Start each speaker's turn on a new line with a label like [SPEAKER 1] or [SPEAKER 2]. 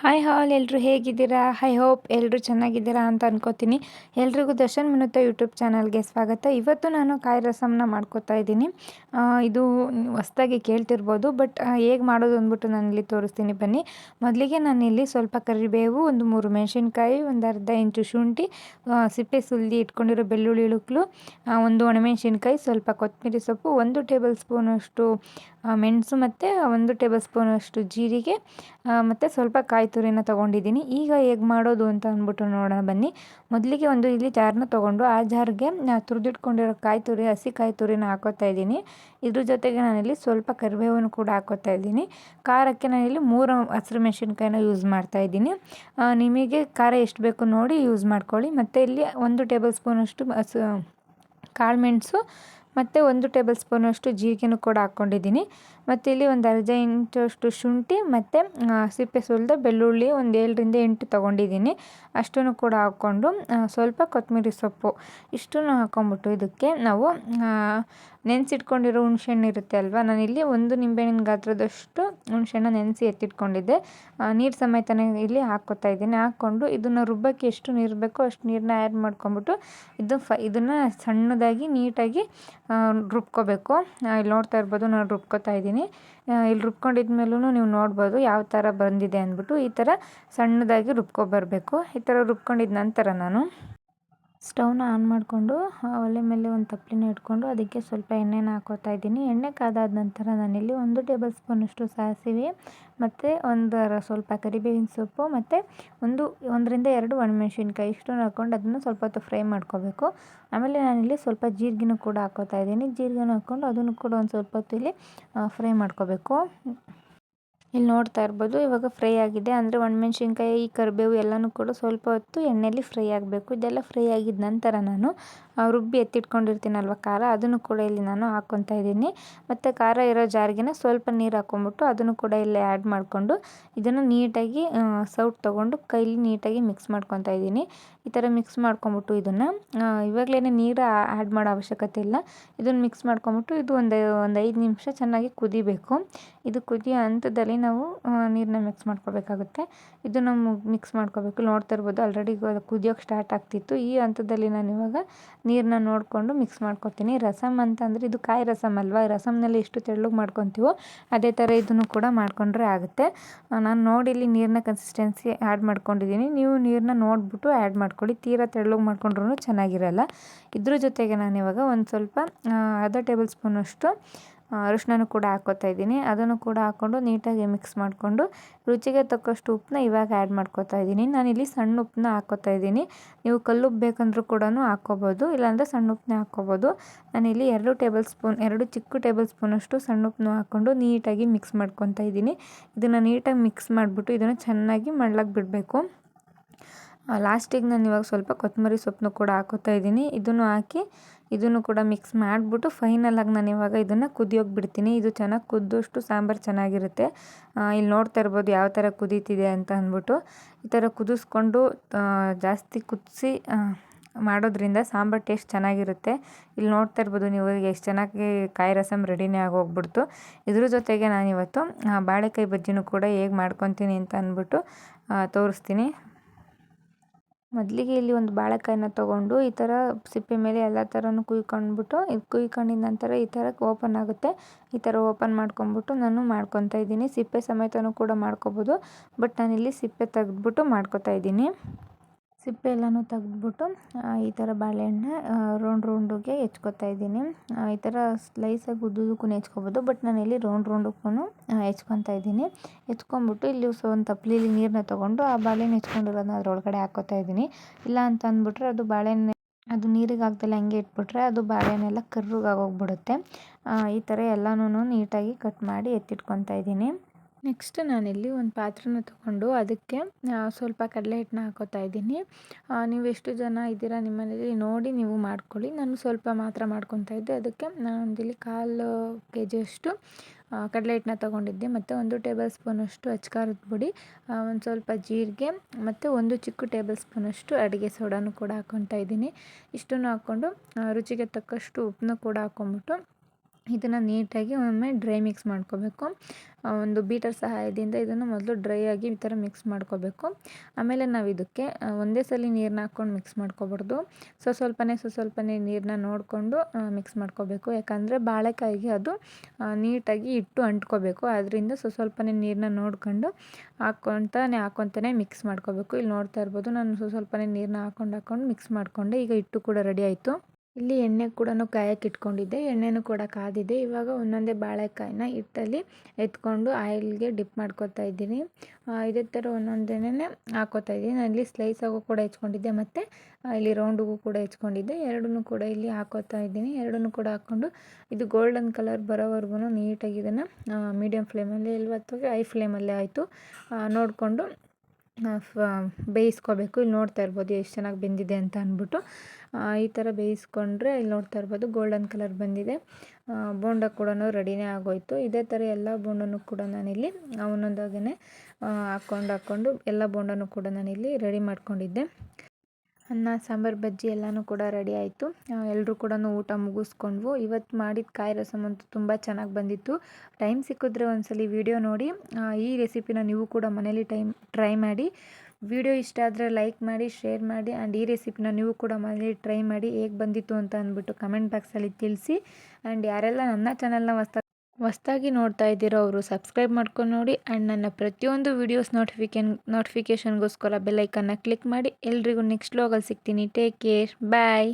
[SPEAKER 1] Hi ಹಾಲ್ ಎಲ್ಲರೂ ಹೇಗಿದ್ದೀರಾ? High hope ಎಲ್ಲರೂ ಚೆನ್ನಾಗಿದ್ದೀರಾ ಅಂತ ಅನ್ಕೋತೀನಿ. ಎಲ್ರಿಗೂ ದರ್ಶನ್ ಮಿನುತ್ತ ಯೂಟ್ಯೂಬ್ ಚಾನಲ್ಗೆ ಸ್ವಾಗತ. ಇವತ್ತು ನಾನು ಕಾಯಿ ರಸಮ್ನ ಮಾಡ್ಕೋತಾ ಇದ್ದೀನಿ. ಇದು ಹೊಸ್ದಾಗಿ ಕೇಳ್ತಿರ್ಬೋದು, ಬಟ್ ಹೇಗೆ ಮಾಡೋದು ಅಂದ್ಬಿಟ್ಟು ಇಲ್ಲಿ ತೋರಿಸ್ತೀನಿ ಬನ್ನಿ. ಮೊದಲಿಗೆ ನಾನಿಲ್ಲಿ ಸ್ವಲ್ಪ ಕರಿಬೇವು, ಒಂದು ಮೂರು ಮೆಣಸಿನ್ಕಾಯಿ, ಒಂದು ಅರ್ಧ ಇಂಚು ಶುಂಠಿ ಸಿಪ್ಪೆ ಸುಲ್ದಿ ಇಟ್ಕೊಂಡಿರೋ ಬೆಳ್ಳುಳ್ಳಿ ಇಳುಕ್ಲು ಒಂದು ಒಣಮೆಣಸಿನ್ಕಾಯಿ, ಸ್ವಲ್ಪ ಕೊತ್ತಂಬರಿ ಸೊಪ್ಪು, ಒಂದು ಟೇಬಲ್ ಸ್ಪೂನಷ್ಟು ಮೆಣಸು ಮತ್ತು ಒಂದು ಟೇಬಲ್ ಸ್ಪೂನಷ್ಟು ಜೀರಿಗೆ ಮತ್ತು ಸ್ವಲ್ಪ ಕಾಯಿ ತುರಿನ ತೊಗೊಂಡಿದ್ದೀನಿ. ಈಗ ಹೇಗೆ ಮಾಡೋದು ಅಂತ ಅಂದ್ಬಿಟ್ಟು ನೋಡೋಣ, ಬನ್ನಿ. ಮೊದಲಿಗೆ ಒಂದು ಇಲ್ಲಿ ಜಾರನ್ನ ತೊಗೊಂಡು ಆ ಜಾರ್ಗೆ ತುರಿದಿಟ್ಕೊಂಡಿರೋ ಕಾಯಿ ತುರಿ, ಹಸಿ ಕಾಯಿ ತುರಿನ ಹಾಕೋತಾ ಇದ್ದೀನಿ. ಇದ್ರ ಜೊತೆಗೆ ನಾನಿಲ್ಲಿ ಸ್ವಲ್ಪ ಕರಿಬೇವನ್ನು ಕೂಡ ಹಾಕೋತಾ ಇದ್ದೀನಿ. ಖಾರಕ್ಕೆ ನಾನಿಲ್ಲಿ ಮೂರು ಹಸಿರು ಮೆಣಸಿನ್ಕಾಯಿನ ಯೂಸ್ ಮಾಡ್ತಾ ಇದ್ದೀನಿ. ನಿಮಗೆ ಖಾರ ಎಷ್ಟು ಬೇಕು ನೋಡಿ ಯೂಸ್ ಮಾಡ್ಕೊಳ್ಳಿ. ಮತ್ತು ಇಲ್ಲಿ ಒಂದು ಟೇಬಲ್ ಸ್ಪೂನಷ್ಟು ಹಸು, ಕಾಳು ಮೆಣಸು ಮತ್ತು ಒಂದು ಟೇಬಲ್ ಸ್ಪೂನಷ್ಟು ಜೀರಿಗೆನೂ ಕೂಡ ಹಾಕ್ಕೊಂಡಿದ್ದೀನಿ. ಮತ್ತು ಇಲ್ಲಿ ಒಂದು ಅರ್ಧ ಇಂಚಷ್ಟು ಶುಂಠಿ, ಮತ್ತು ಸಿಪ್ಪೆ ಸುಲಿದ ಬೆಳ್ಳುಳ್ಳಿ ಒಂದು ಏಳರಿಂದ ಎಂಟು ತೊಗೊಂಡಿದ್ದೀನಿ. ಅಷ್ಟನ್ನು ಕೂಡ ಹಾಕ್ಕೊಂಡು ಸ್ವಲ್ಪ ಕೊತ್ತಂಬರಿ ಸೊಪ್ಪು ಇಷ್ಟನ್ನು ಹಾಕ್ಕೊಂಬಿಟ್ಟು ಇದಕ್ಕೆ ನಾವು ನೆನೆಸಿಟ್ಕೊಂಡಿರೋ ಹುಣ್ಸೆಹಣ್ಣು ಇರುತ್ತೆ ಅಲ್ವಾ? ಇಲ್ಲಿ ಒಂದು ನಿಂಬೆಹಣ್ಣಿನ ಗಾತ್ರದಷ್ಟು ಹುಣಸೆಹಣ್ಣು ನೆನೆಸಿ ಎತ್ತಿಟ್ಕೊಂಡಿದ್ದೆ. ನೀರು ಸಮೇತನೇ ಇಲ್ಲಿ ಹಾಕ್ಕೊತಾ ಇದ್ದೀನಿ. ಹಾಕ್ಕೊಂಡು ಇದನ್ನು ರುಬ್ಬಕ್ಕೆ ಎಷ್ಟು ನೀರು ಬೇಕೋ ಅಷ್ಟು ನೀರನ್ನ ಆ್ಯಡ್ ಮಾಡ್ಕೊಂಬಿಟ್ಟು ಇದು ಫ, ಇದನ್ನು ಸಣ್ಣದಾಗಿ, ನೀಟಾಗಿ ರುಬ್ಕೋಬೇಕು. ಇಲ್ಲಿ ನೋಡ್ತಾ ಇರ್ಬೋದು, ನಾನು ರುಬ್ಕೋತಾ ಇದ್ದೀನಿ. ಇಲ್ಲಿ ರುಬ್ಕೊಂಡಿದ್ಮೇಲೂ ನೀವು ನೋಡ್ಬೋದು ಯಾವ ಥರ ಬಂದಿದೆ ಅಂದ್ಬಿಟ್ಟು ಈ ಥರ ಸಣ್ಣದಾಗಿ ರುಬ್ಕೊಬರಬೇಕು. ಈ ಥರ ರುಬ್ಕೊಂಡಿದ ನಂತರ ನಾನು ಸ್ಟವ್ನ ಆನ್ ಮಾಡಿಕೊಂಡು ಒಲೆ ಮೇಲೆ ಒಂದು ತಪ್ಪಲಿನ ಇಟ್ಕೊಂಡು ಅದಕ್ಕೆ ಸ್ವಲ್ಪ ಎಣ್ಣೆನ ಹಾಕೋತಾ ಇದ್ದೀನಿ. ಎಣ್ಣೆ ಕಾದಾದ ನಂತರ ನಾನಿಲ್ಲಿ ಒಂದು ಟೇಬಲ್ ಸ್ಪೂನಷ್ಟು ಸಾಸಿವೆ, ಮತ್ತು ಒಂದು ಸ್ವಲ್ಪ ಕರಿಬೇವಿನ ಸೊಪ್ಪು, ಮತ್ತು ಒಂದು, ಒಂದರಿಂದ ಎರಡು ಒಣಮೆಣಸಿನ್ಕಾಯಿ ಇಷ್ಟನ್ನು ಹಾಕ್ಕೊಂಡು ಅದನ್ನು ಸ್ವಲ್ಪ ಹೊತ್ತು ಫ್ರೈ ಮಾಡ್ಕೋಬೇಕು. ಆಮೇಲೆ ನಾನಿಲ್ಲಿ ಸ್ವಲ್ಪ ಜೀರಿಗೆನೂ ಕೂಡ ಹಾಕೋತಾ ಇದ್ದೀನಿ. ಜೀರಿಗೆನೂ ಹಾಕ್ಕೊಂಡು ಅದನ್ನು ಕೂಡ ಒಂದು ಸ್ವಲ್ಪ ಹೊತ್ತು ಇಲ್ಲಿ ಫ್ರೈ ಮಾಡ್ಕೋಬೇಕು. ಇಲ್ಲಿ ನೋಡ್ತಾ ಇರ್ಬೋದು, ಇವಾಗ ಫ್ರೈ ಆಗಿದೆ. ಅಂದರೆ ಒಣಮೆಣ್ಸಿನ್ಕಾಯಿ, ಕರಿಬೇವು ಎಲ್ಲನೂ ಕೂಡ ಸ್ವಲ್ಪ ಹೊತ್ತು ಎಣ್ಣೆಯಲ್ಲಿ ಫ್ರೈ ಆಗಬೇಕು. ಇದೆಲ್ಲ ಫ್ರೈ ಆಗಿದ ನಂತರ ನಾನು ರುಬ್ಬಿ ಎತ್ತಿಟ್ಕೊಂಡಿರ್ತೀನಲ್ವ ಖಾರ, ಅದನ್ನು ಕೂಡ ಇಲ್ಲಿ ನಾನು ಹಾಕ್ಕೊತಾ ಇದ್ದೀನಿ. ಮತ್ತು ಖಾರ ಇರೋ ಜಾರಿಗೆನ ಸ್ವಲ್ಪ ನೀರು ಹಾಕ್ಕೊಂಬಿಟ್ಟು ಅದನ್ನು ಕೂಡ ಇಲ್ಲಿ ಆ್ಯಡ್ ಮಾಡಿಕೊಂಡು ಇದನ್ನು ನೀಟಾಗಿ ಸೌಟ್ ತೊಗೊಂಡು ಕೈಲಿ ನೀಟಾಗಿ ಮಿಕ್ಸ್ ಮಾಡ್ಕೊತಾ ಇದ್ದೀನಿ. ಈ ಥರ ಮಿಕ್ಸ್ ಮಾಡ್ಕೊಂಬಿಟ್ಟು ಇದನ್ನು ಇವಾಗಲೇ ನೀರು ಆ್ಯಡ್ ಮಾಡೋ ಅವಶ್ಯಕತೆ ಇಲ್ಲ. ಇದನ್ನು ಮಿಕ್ಸ್ ಮಾಡ್ಕೊಂಬಿಟ್ಟು ಇದು ಒಂದು ಒಂದು ಐದು ನಿಮಿಷ ಚೆನ್ನಾಗಿ ಕುದಿಬೇಕು. ಇದು ಕುದಿಯೋ ಹಂತದಲ್ಲಿ ನಾವು ನೀರನ್ನ ಮಿಕ್ಸ್ ಮಾಡ್ಕೋಬೇಕಾಗುತ್ತೆ ಇದನ್ನು ಮಿಕ್ಸ್ ಮಾಡ್ಕೋಬೇಕು ನೋಡ್ತಾ ಇರ್ಬೋದು ಆಲ್ರೆಡಿ ಕುದಿಯೋಕ್ಕೆ ಸ್ಟಾರ್ಟ್ ಆಗ್ತಿತ್ತು. ಈ ಹಂತದಲ್ಲಿ ನಾನು ಇವಾಗ ನೀರನ್ನ ನೋಡಿಕೊಂಡು ಮಿಕ್ಸ್ ಮಾಡ್ಕೊತೀನಿ. ರಸಮ್ ಅಂತಂದರೆ ಇದು ಕಾಯಿ ರಸಮ್ ಅಲ್ವಾ? ರಸಮ್ನಲ್ಲಿ ಎಷ್ಟು ತೆಳ್ಳಗೆ ಮಾಡ್ಕೊತೀವೋ ಅದೇ ಥರ ಇದನ್ನು ಕೂಡ ಮಾಡ್ಕೊಂಡ್ರೆ ಆಗುತ್ತೆ. ನಾನು ನೋಡಿ ಇಲ್ಲಿ ನೀರಿನ ಕನ್ಸಿಸ್ಟೆನ್ಸಿ ಆ್ಯಡ್ ಮಾಡ್ಕೊಂಡಿದ್ದೀನಿ. ನೀವು ನೀರನ್ನ ನೋಡಿಬಿಟ್ಟು ಆ್ಯಡ್ ಮಾಡ್ಕೊಳ್ಳಿ. ತೀರಾ ತೆಳ್ಳಗೆ ಮಾಡ್ಕೊಂಡ್ರೂ ಚೆನ್ನಾಗಿರಲ್ಲ. ಇದ್ರ ಜೊತೆಗೆ ನಾನು ಇವಾಗ ಒಂದು ಸ್ವಲ್ಪ ಅರ್ಧ ಟೇಬಲ್ ಸ್ಪೂನಷ್ಟು ಅರಿಶಿನನೂ ಕೂಡ ಹಾಕ್ಕೋತಾ ಇದ್ದೀನಿ. ಅದನ್ನು ಕೂಡ ಹಾಕ್ಕೊಂಡು ನೀಟಾಗಿ ಮಿಕ್ಸ್ ಮಾಡಿಕೊಂಡು ರುಚಿಗೆ ತಕ್ಕಷ್ಟು ಉಪ್ಪನ್ನ ಇವಾಗ ಆ್ಯಡ್ ಮಾಡ್ಕೋತಾ ಇದ್ದೀನಿ. ನಾನಿಲ್ಲಿ ಸಣ್ಣ ಉಪ್ಪನ್ನ ಹಾಕ್ಕೋತಾ ಇದ್ದೀನಿ. ನೀವು ಕಲ್ಲುಪ್ಪು ಬೇಕಂದ್ರೂ ಕೂಡ ಹಾಕ್ಕೋಬೋದು ಇಲ್ಲಾಂದರೆ ಸಣ್ಣ ಉಪ್ಪನ್ನ ಹಾಕ್ಕೋಬೋದು ನಾನಿಲ್ಲಿ ಎರಡು ಟೇಬಲ್ ಸ್ಪೂನ್ ಎರಡು ಚಿಕ್ಕ ಟೇಬಲ್ ಸ್ಪೂನಷ್ಟು ಸಣ್ಣ ಉಪ್ಪನ್ನು ಹಾಕ್ಕೊಂಡು ನೀಟಾಗಿ ಮಿಕ್ಸ್ ಮಾಡ್ಕೊತಾ ಇದ್ದೀನಿ. ಇದನ್ನು ನೀಟಾಗಿ ಮಿಕ್ಸ್ ಮಾಡಿಬಿಟ್ಟು ಇದನ್ನು ಚೆನ್ನಾಗಿ ಮಳ್ಳಕ್ಕೆ ಬಿಡಬೇಕು. ಲಾಸ್ಟಿಗೆ ನಾನು ಇವಾಗ ಸ್ವಲ್ಪ ಕೊತ್ತಂಬರಿ ಸೊಪ್ಪನ್ನು ಕೂಡ ಹಾಕೋತಾ ಇದ್ದೀನಿ. ಇದನ್ನು ಹಾಕಿ ಇದನ್ನು ಕೂಡ ಮಿಕ್ಸ್ ಮಾಡಿಬಿಟ್ಟು ಫೈನಲಾಗಿ ನಾನು ಇವಾಗ ಇದನ್ನು ಕುದಿಯೋಕೆ ಬಿಡ್ತೀನಿ ಇದು ಚೆನ್ನಾಗಿ ಕುದ್ದಷ್ಟು ಸಾಂಬಾರು ಚೆನ್ನಾಗಿರುತ್ತೆ. ಇಲ್ಲಿ ನೋಡ್ತಾ ಇರ್ಬೋದು ಯಾವ ಥರ ಕುದೀತಿದೆ ಅಂತ ಅಂದ್ಬಿಟ್ಟು. ಈ ಥರ ಕುದಿಸ್ಕೊಂಡು ಜಾಸ್ತಿ ಕುದಿಸಿ ಮಾಡೋದ್ರಿಂದ ಸಾಂಬಾರು ಟೇಸ್ಟ್ ಚೆನ್ನಾಗಿರುತ್ತೆ. ಇಲ್ಲಿ ನೋಡ್ತಾ ಇರ್ಬೋದು ನೀವು ಎಷ್ಟು ಚೆನ್ನಾಗಿ ಕಾಯಿ ರಸಮ್ ರೆಡಿನೇ ಆಗೋಗ್ಬಿಡ್ತು. ಇದ್ರ ಜೊತೆಗೆ ನಾನಿವತ್ತು ಬಾಳೆಕಾಯಿ ಬಜ್ಜಿನೂ ಕೂಡ ಹೇಗೆ ಮಾಡ್ಕೊತೀನಿ ಅಂತ ಅಂದ್ಬಿಟ್ಟು ತೋರಿಸ್ತೀನಿ. ಮೊದಲಿಗೆ ಇಲ್ಲಿ ಒಂದು ಬಾಳೆಕಾಯಿನ ತಗೊಂಡು ಈ ಥರ ಸಿಪ್ಪೆ ಮೇಲೆ ಎಲ್ಲ ಥರನೂ ಕುಯ್ಕೊಂಡ್ಬಿಟ್ಟು, ಇದು ಕುಯ್ಕೊಂಡಿದ ನಂತರ ಈ ಥರ ಓಪನ್ ಆಗುತ್ತೆ. ಈ ಥರ ಓಪನ್ ಮಾಡ್ಕೊಂಬಿಟ್ಟು ನಾನು ಮಾಡ್ಕೊತಾ ಇದ್ದೀನಿ. ಸಿಪ್ಪೆ ಸಮೇತನೂ ಕೂಡ ಮಾಡ್ಕೊಬೋದು. ಬಟ್ ನಾನಿಲ್ಲಿ ಸಿಪ್ಪೆ ತೆಗೆದ್ಬಿಟ್ಟು ಮಾಡ್ಕೊತಾ ಇದ್ದೀನಿ. ಸಿಪ್ಪೆ ಎಲ್ಲನೂ ತೆಗೆದ್ಬಿಟ್ಟು ಈ ಥರ ಬಾಳೆಹಣ್ಣು ರೌಂಡ್ ರೌಂಡಿಗೆ ಹೆಚ್ಕೊತಾ ಇದ್ದೀನಿ. ಈ ಥರ ಸ್ಲೈಸಾಗಿ ಉದ್ದುದಕ್ಕೂ ಹೆಚ್ಕೊಬೋದು ಬಟ್ ನಾನು ಇಲ್ಲಿ ರೌಂಡ್ ರೌಂಡಕ್ಕೂ ಹೆಚ್ಕೊತಾ ಇದ್ದೀನಿ. ಹೆಚ್ಕೊಂಬಿಟ್ಟು ಇಲ್ಲಿ ಸೊ, ಒಂದು ತಪ್ಲೀಲಿ ನೀರನ್ನ ತೊಗೊಂಡು ಆ ಬಾಳೆಹಣ್ಣು ಹೆಚ್ಕೊಂಡಿರೋದನ್ನ ಅದರೊಳಗಡೆ ಹಾಕ್ಕೋತಾ ಇದ್ದೀನಿ. ಇಲ್ಲ ಅಂತ ಅಂದ್ಬಿಟ್ರೆ ಅದು ಬಾಳೆಹಣ್ಣು, ಅದು ನೀರಿಗೆ ಹಾಕ್ದಲೆ ಹಂಗೆ ಇಟ್ಬಿಟ್ರೆ ಅದು ಬಾಳೆಹಣ್ಣೆಲ್ಲ ಕರ್ರುಗಾಗೋಗ್ಬಿಡುತ್ತೆ ಈ ಥರ ಎಲ್ಲನೂ ನೀಟಾಗಿ ಕಟ್ ಮಾಡಿ ಎತ್ತಿಟ್ಕೊತಾ ಇದ್ದೀನಿ. ನೆಕ್ಸ್ಟ್ ನಾನಿಲ್ಲಿ ಒಂದು ಪಾತ್ರೆನ ತಗೊಂಡು ಅದಕ್ಕೆ ಸ್ವಲ್ಪ ಕಡಲೆ ಹಿಟ್ಟನ್ನ ಹಾಕೋತಾ ಇದ್ದೀನಿ. ನೀವು ಎಷ್ಟು ಜನ ಇದ್ದೀರಾ ನಿಮ್ಮನೇಲಿ ನೋಡಿ ನೀವು ಮಾಡ್ಕೊಳ್ಳಿ. ನಾನು ಸ್ವಲ್ಪ ಮಾತ್ರ ಮಾಡ್ಕೊತಾ ಇದ್ದೆ. ಅದಕ್ಕೆ ನಾನೊಂದಿಲ್ಲಿ ಕಾಲು ಕೆ ಜಿಯಷ್ಟು ಕಡಲೆ ಹಿಟ್ಟನ್ನ ತೊಗೊಂಡಿದ್ದೆ. ಮತ್ತು ಒಂದು ಟೇಬಲ್ ಸ್ಪೂನಷ್ಟು ಅಚ್ಕಾರದ ಪುಡಿ ಒಂದು ಸ್ವಲ್ಪ ಜೀರಿಗೆ, ಮತ್ತು ಒಂದು ಚಿಕ್ಕ ಟೇಬಲ್ ಸ್ಪೂನಷ್ಟು ಅಡುಗೆ ಸೋಡಾನು ಕೂಡ ಹಾಕ್ಕೊತಾ ಇದ್ದೀನಿ. ಇಷ್ಟನ್ನು ಹಾಕ್ಕೊಂಡು ರುಚಿಗೆ ತಕ್ಕಷ್ಟು ಉಪ್ಪನ್ನು ಕೂಡ ಹಾಕ್ಕೊಂಬಿಟ್ಟು ಇದನ್ನು ನೀಟಾಗಿ ಒಮ್ಮೆ ಡ್ರೈ ಮಿಕ್ಸ್ ಮಾಡ್ಕೋಬೇಕು. ಒಂದು ಬೀಟರ್ ಸಹಾಯದಿಂದ ಇದನ್ನು ಮೊದಲು ಡ್ರೈ ಆಗಿ ಈ ಥರ ಮಿಕ್ಸ್ ಮಾಡ್ಕೋಬೇಕು. ಆಮೇಲೆ ನಾವು ಇದಕ್ಕೆ ಒಂದೇ ಸಲ ನೀರನ್ನ ಹಾಕ್ಕೊಂಡು ಮಿಕ್ಸ್ ಮಾಡ್ಕೋಬಾರ್ದು. ಸೊ, ಸ್ವಲ್ಪನೇ ಸೊ ಸ್ವಲ್ಪನೇ ನೀರನ್ನ ನೋಡಿಕೊಂಡು ಮಿಕ್ಸ್ ಮಾಡ್ಕೋಬೇಕು. ಯಾಕಂದರೆ ಬಾಳೆಕಾಯಿಗೆ ಅದು ನೀಟಾಗಿ ಇಟ್ಟು ಅಂಟ್ಕೋಬೇಕು. ಅದರಿಂದ ಸೊ ಸ್ವಲ್ಪನೇ ನೀರನ್ನ ನೋಡ್ಕೊಂಡು ಹಾಕ್ಕೊತಾನೆ ಹಾಕೊತಾನೆ ಮಿಕ್ಸ್ ಮಾಡ್ಕೋಬೇಕು. ಇಲ್ಲಿ ನೋಡ್ತಾ ಇರ್ಬೋದು, ನಾನು ಸೊ ಸ್ವಲ್ಪನೇ ನೀರನ್ನ ಹಾಕ್ಕೊಂಡು ಹಾಕ್ಕೊಂಡು ಮಿಕ್ಸ್ ಮಾಡಿಕೊಂಡೆ. ಈಗ ಹಿಟ್ಟು ಕೂಡ ರೆಡಿ ಆಯಿತು. ಇಲ್ಲಿ ಎಣ್ಣೆ ಕೂಡ ಕಾಯಕ್ಕೆ ಇಟ್ಕೊಂಡಿದ್ದೆ. ಎಣ್ಣೆನೂ ಕೂಡ ಕಾದಿದೆ. ಇವಾಗ ಒಂದೊಂದೇ ಬಾಳೆಕಾಯಿನ ಹಿಟ್ಟಲ್ಲಿ ಎತ್ಕೊಂಡು ಆಯಿಲ್ಗೆ ಡಿಪ್ ಮಾಡ್ಕೊತಾ ಇದ್ದೀನಿ. ಇದೇ ಥರ ಒಂದೊಂದೇನೆ ಹಾಕೋತಾ ಇದ್ದೀನಿ. ನಾನು ಇಲ್ಲಿ ಸ್ಲೈಸ್ ಆಗೋ ಕೂಡ ಹೆಚ್ಕೊಂಡಿದ್ದೆ ಮತ್ತು ಇಲ್ಲಿ ರೌಂಡಿಗೂ ಕೂಡ ಹೆಚ್ಕೊಂಡಿದ್ದೆ. ಎರಡನ್ನೂ ಕೂಡ ಇಲ್ಲಿ ಹಾಕೋತಾ ಇದ್ದೀನಿ. ಎರಡನ್ನೂ ಕೂಡ ಹಾಕ್ಕೊಂಡು ಇದು ಗೋಲ್ಡನ್ ಕಲರ್ ಬರೋವರೆಗೂ ನೀಟಾಗಿ ಇದನ್ನು ಮೀಡಿಯಮ್ ಫ್ಲೇಮಲ್ಲಿ ಇಲ್ವತ್ತು ಹೈ ಫ್ಲೇಮಲ್ಲೇ ಆಯಿತು. ನೋಡಿಕೊಂಡು ಬೇಯಿಸ್ಕೋಬೇಕು. ಇಲ್ಲಿ ನೋಡ್ತಾ ಇರ್ಬೋದು ಎಷ್ಟು ಚೆನ್ನಾಗಿ ಬೆಂದಿದೆ ಅಂತ ಅಂದ್ಬಿಟ್ಟು. ಈ ಥರ ಬೇಯಿಸ್ಕೊಂಡ್ರೆ ಇಲ್ಲಿ ನೋಡ್ತಾ ಇರ್ಬೋದು ಗೋಲ್ಡನ್ ಕಲರ್ ಬಂದಿದೆ. ಬೋಂಡ ಕೂಡ ರೆಡಿನೇ ಆಗೋಯ್ತು. ಇದೇ ಥರ ಎಲ್ಲ ಬೋಂಡನೂ ಕೂಡ ನಾನಿಲ್ಲಿ ಒಂದೊಂದಾಗೇ ಹಾಕ್ಕೊಂಡು ಹಾಕ್ಕೊಂಡು ಎಲ್ಲ ಬೋಂಡನೂ ಕೂಡ ನಾನಿಲ್ಲಿ ರೆಡಿ ಮಾಡ್ಕೊಂಡಿದ್ದೆ. ಅನ್ನ, ಸಾಂಬಾರು, ಬಜ್ಜಿ ಎಲ್ಲನೂ ಕೂಡ ರೆಡಿ ಆಯಿತು. ಎಲ್ಲರೂ ಕೂಡ ಊಟ ಮುಗಿಸ್ಕೊಂಡ್ವು. ಇವತ್ತು ಮಾಡಿದ ಕಾಯಿ ರಸಮ್ ಅಂತೂ ತುಂಬ ಚೆನ್ನಾಗಿ ಬಂದಿತ್ತು. ಟೈಮ್ ಸಿಕ್ಕಿದ್ರೆ ಒಂದ್ಸಲಿ ವಿಡಿಯೋ ನೋಡಿ. ಈ ರೆಸಿಪಿನ ನೀವು ಕೂಡ ಮನೇಲಿ ಟೈಮ್ ಟ್ರೈ ಮಾಡಿ. ವಿಡಿಯೋ ಇಷ್ಟ ಆದರೆ ಲೈಕ್ ಮಾಡಿ ಶೇರ್ ಮಾಡಿ ಆ್ಯಂಡ್ ಈ ರೆಸಿಪಿನ ನೀವು ಕೂಡ ಮನೇಲಿ ಟ್ರೈ ಮಾಡಿ ಹೇಗೆ ಬಂದಿತ್ತು ಅಂತ ಅಂದ್ಬಿಟ್ಟು ಕಮೆಂಟ್ ಬಾಕ್ಸಲ್ಲಿ ತಿಳಿಸಿ. ಆ್ಯಂಡ್ ಯಾರೆಲ್ಲ ನನ್ನ ಚಾನಲ್ನ ಹೊಸ್ದಾಗಿ ಹೊಸ್ದಾಗಿ ನೋಡ್ತಾ ಇದ್ದೀರೋ ಅವರು ಸಬ್ಸ್ಕ್ರೈಬ್ ಮಾಡ್ಕೊಂಡು ನೋಡಿ ಆ್ಯಂಡ್ ನನ್ನ ಪ್ರತಿಯೊಂದು ವೀಡಿಯೋಸ್ ನೋಟಿಫಿಕೇನ್ ನೋಟಿಫಿಕೇಷನ್ಗೋಸ್ಕರ ಬೆಲ್ಲೈಕನ್ನ ಕ್ಲಿಕ್ ಮಾಡಿ ಎಲ್ರಿಗೂ ನೆಕ್ಸ್ಟ್ ಲೋಗಲ್ಲಿ ಸಿಗ್ತೀನಿ. Take care bye